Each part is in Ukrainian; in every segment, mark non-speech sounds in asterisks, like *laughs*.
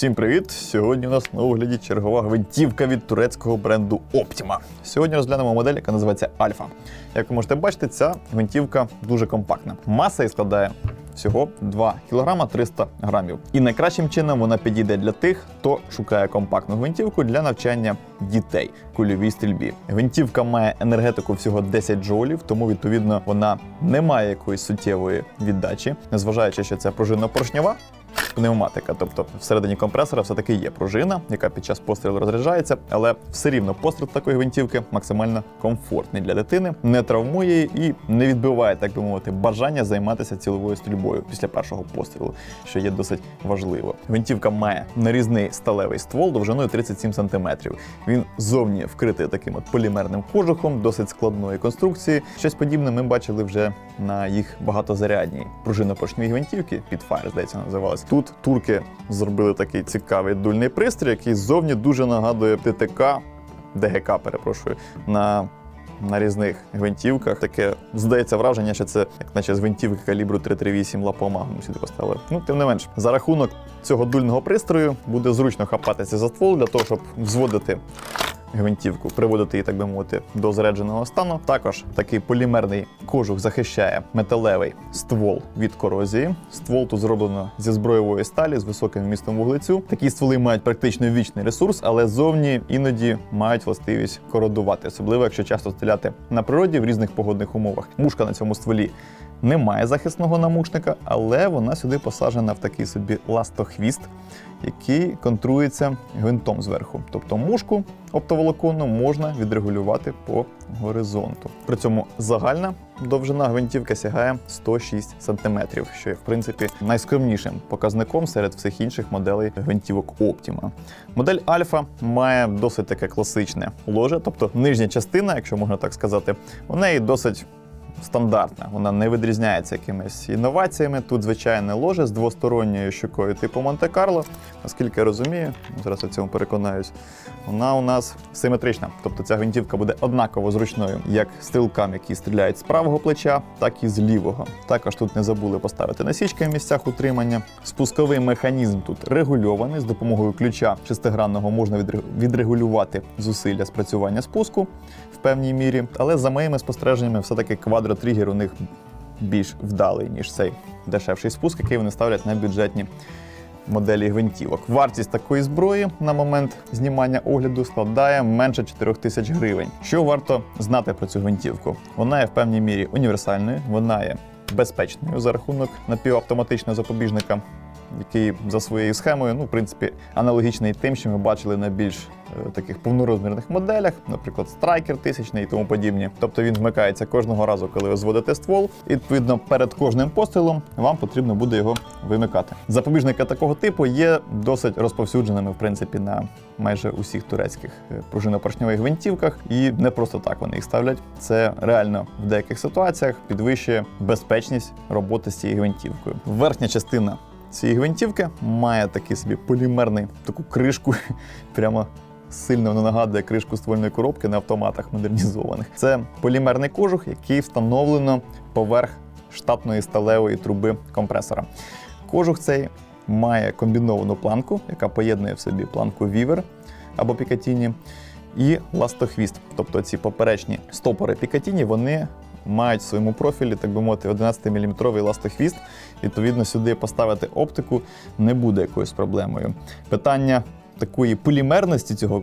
Всім привіт! Сьогодні у нас на огляді чергова гвинтівка від турецького бренду Optima. Сьогодні розглянемо модель, яка називається Альфа. Як ви можете бачити, ця гвинтівка дуже компактна. Маса її складає всього 2 кг 300 грамів. І найкращим чином вона підійде для тих, хто шукає компактну гвинтівку для навчання дітей кульовій стрільбі. Гвинтівка має енергетику всього 10 джоулів, тому відповідно вона не має якоїсь суттєвої віддачі, незважаючи, що це пружинно поршнева пневматика, тобто всередині компресора все-таки є пружина, яка під час пострілу розряджається, але все рівно постріл такої гвинтівки максимально комфортний для дитини, не травмує її і не відбиває, так би мовити, бажання займатися ціловою стрільбою після першого пострілу, що є досить важливо. Гвинтівка має нарізний сталевий ствол довжиною 37 см. Він зовні вкритий таким от полімерним кожухом, досить складної конструкції. Щось подібне ми бачили вже на їх багатозарядній пружинно-поршневій гвинтівки під Fire, здається, називалась. Тут турки зробили такий цікавий дульний пристрій, який зовні дуже нагадує ТТК, ДГК, перепрошую, на на різних гвинтівках. Таке здається враження, що це як наче з гвинтівки калібру 338 лапома сюди поставили. Ну, тим не менш, за рахунок цього дульного пристрою буде зручно хапатися за ствол для того, щоб взводити гвинтівку, приводити її, так би мовити, до зарядженого стану. Також такий полімерний кожух захищає металевий ствол від корозії. Ствол тут зроблено зі зброєвої сталі з високим вмістом вуглецю. Такі стволи мають практично вічний ресурс, але зовні іноді мають властивість кородувати, особливо якщо часто стріляти на природі в різних погодних умовах. Мушка на цьому стволі немає захисного намушника, але вона сюди посаджена в такий собі ластохвіст, який контрується гвинтом зверху. Тобто мушку оптоволоконну можна відрегулювати по горизонту. При цьому загальна довжина гвинтівки сягає 106 см, що є в принципі найскромнішим показником серед всіх інших моделей гвинтівок Optima. Модель Альфа має досить таке класичне ложе, тобто нижня частина, якщо можна так сказати, у неї досить стандартна. Вона не відрізняється якимись інноваціями. Тут звичайне ложе з двосторонньою щукою типу Монте-Карло. Наскільки я розумію, зараз я цьому переконаюсь, вона у нас симетрична. Тобто ця гвинтівка буде однаково зручною як стрілкам, які стріляють з правого плеча, так і з лівого. Також тут не забули поставити насічки в місцях утримання. Спусковий механізм тут регульований. З допомогою ключа шестигранного можна відрегулювати зусилля спрацювання спуску в певній мірі. Але за моїми спостереженнями, все-таки квадротригер у них більш вдалий, ніж цей дешевший спуск, який вони ставлять на бюджетні моделі гвинтівок. Вартість такої зброї на момент знімання огляду складає менше 4 тисяч гривень. Що варто знати про цю гвинтівку? Вона є в певній мірі універсальною, вона є безпечною за рахунок напівавтоматичного запобіжника. Який за своєю схемою, ну, в принципі, аналогічний тим, що ми бачили на більш таких повнорозмірних моделях, наприклад, страйкер тисячний і тому подібні. Тобто він вмикається кожного разу, коли ви зводите ствол. І відповідно перед кожним пострілом вам потрібно буде його вимикати. Запобіжники такого типу є досить розповсюдженими, в принципі, на майже усіх турецьких е, пружинопоршньових гвинтівках, і не просто так вони їх ставлять. Це реально в деяких ситуаціях підвищує безпечність роботи з цією гвинтівкою. Верхня частина цієї гвинтівки має такий собі полімерний таку кришку, *laughs* прямо. Сильно воно нагадує кришку ствольної коробки на автоматах модернізованих. Це полімерний кожух, який встановлено поверх штатної сталевої труби компресора. Кожух цей має комбіновану планку, яка поєднує в собі планку Вівер або Пікатіні, і ластохвіст. Тобто ці поперечні стопори Пікатіні вони мають в своєму профілі, так би мовити, 11-мм ластохвіст. Відповідно, сюди поставити оптику не буде якоюсь проблемою. Питання такої полімерності цього,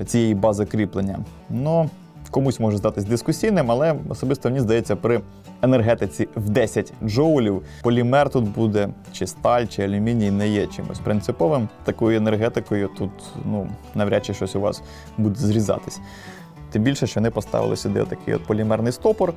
е, цієї бази кріплення, ну, комусь може здатись дискусійним, але особисто мені здається, при енергетиці в 10 джоулів полімер тут буде, чи сталь, чи алюміній не є чимось принциповим. Такою енергетикою тут ну, навряд чи щось у вас буде зрізатись. Тим більше, що вони поставили сюди такий от полімерний стопор,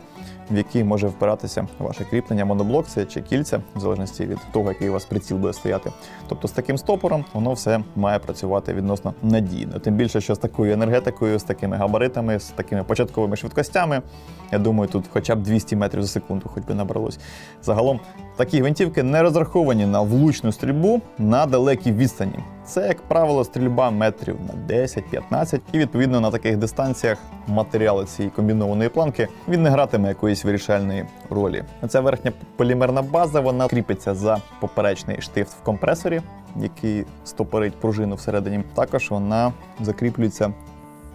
в який може впиратися ваше кріплення, моноблок це чи кільця, в залежності від того, який у вас приціл буде стояти. Тобто з таким стопором воно все має працювати відносно надійно. Тим більше, що з такою енергетикою, з такими габаритами, з такими початковими швидкостями, я думаю, тут хоча б 200 метрів за секунду, хоч би набралось. Загалом такі гвинтівки не розраховані на влучну стрільбу на далекій відстані. Це, як правило, стрільба метрів на 10-15, і відповідно на таких дистанціях матеріали цієї комбінованої планки він не гратиме якоїсь вирішальної ролі. Ця верхня полімерна база вона кріпиться за поперечний штифт в компресорі. який стопорить пружину всередині. Також вона закріплюється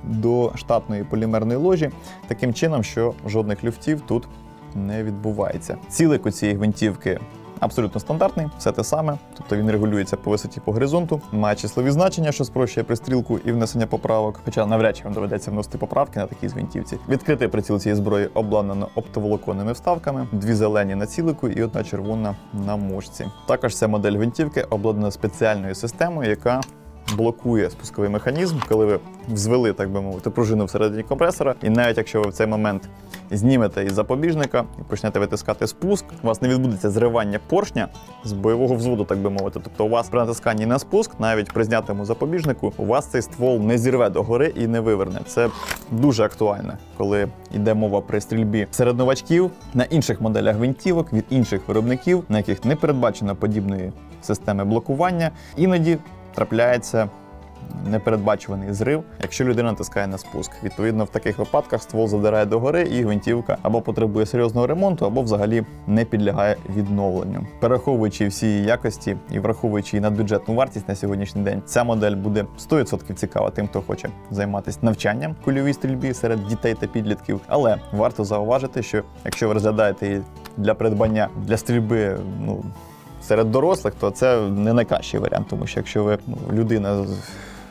до штатної полімерної ложі таким чином, що жодних люфтів тут не відбувається. Цілик у цієї гвинтівки абсолютно стандартний, все те саме, тобто він регулюється по висоті по горизонту, має числові значення, що спрощує пристрілку і внесення поправок. Хоча навряд чи вам доведеться вносити поправки на такій звинтівці. Відкритий приціл цієї зброї обладнано оптоволоконними вставками, дві зелені на цілику і одна червона на мушці. Також ця модель гвинтівки обладнана спеціальною системою, яка блокує спусковий механізм, коли ви взвели, так би мовити, пружину всередині компресора. І навіть якщо ви в цей момент знімете із запобіжника і почнете витискати спуск, у вас не відбудеться зривання поршня з бойового взводу, так би мовити. Тобто, у вас при натисканні на спуск, навіть при знятому запобіжнику, у вас цей ствол не зірве догори і не виверне. Це дуже актуально, коли йде мова при стрільбі серед новачків на інших моделях гвинтівок від інших виробників, на яких не передбачено подібної системи блокування. Іноді трапляється непередбачуваний зрив, якщо людина натискає на спуск. Відповідно, в таких випадках ствол задирає догори, і гвинтівка або потребує серйозного ремонту, або взагалі не підлягає відновленню. Перераховуючи всі якості і враховуючи її надбюджетну вартість на сьогоднішній день, ця модель буде 100% цікава тим, хто хоче займатися навчанням кульовій стрільбі серед дітей та підлітків. Але варто зауважити, що якщо ви розглядаєте її для придбання для стрільби, ну серед дорослих, то це не найкращий варіант, тому що якщо ви ну, людина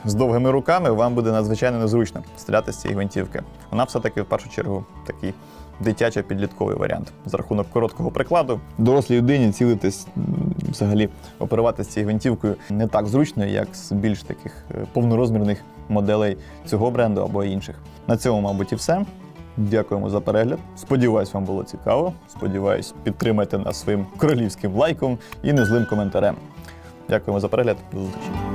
з, довгими руками, вам буде надзвичайно незручно стріляти з цієї гвинтівки. Вона все-таки в першу чергу такий дитячо-підлітковий варіант за рахунок короткого прикладу. Дорослій людині цілитись взагалі оперувати з цією гвинтівкою не так зручно, як з більш таких е, повнорозмірних моделей цього бренду або інших. На цьому, мабуть, і все. Дякуємо за перегляд. Сподіваюсь, вам було цікаво. Сподіваюсь, підтримайте нас своїм королівським лайком і незлим коментарем. Дякуємо за перегляд. До зустрічі.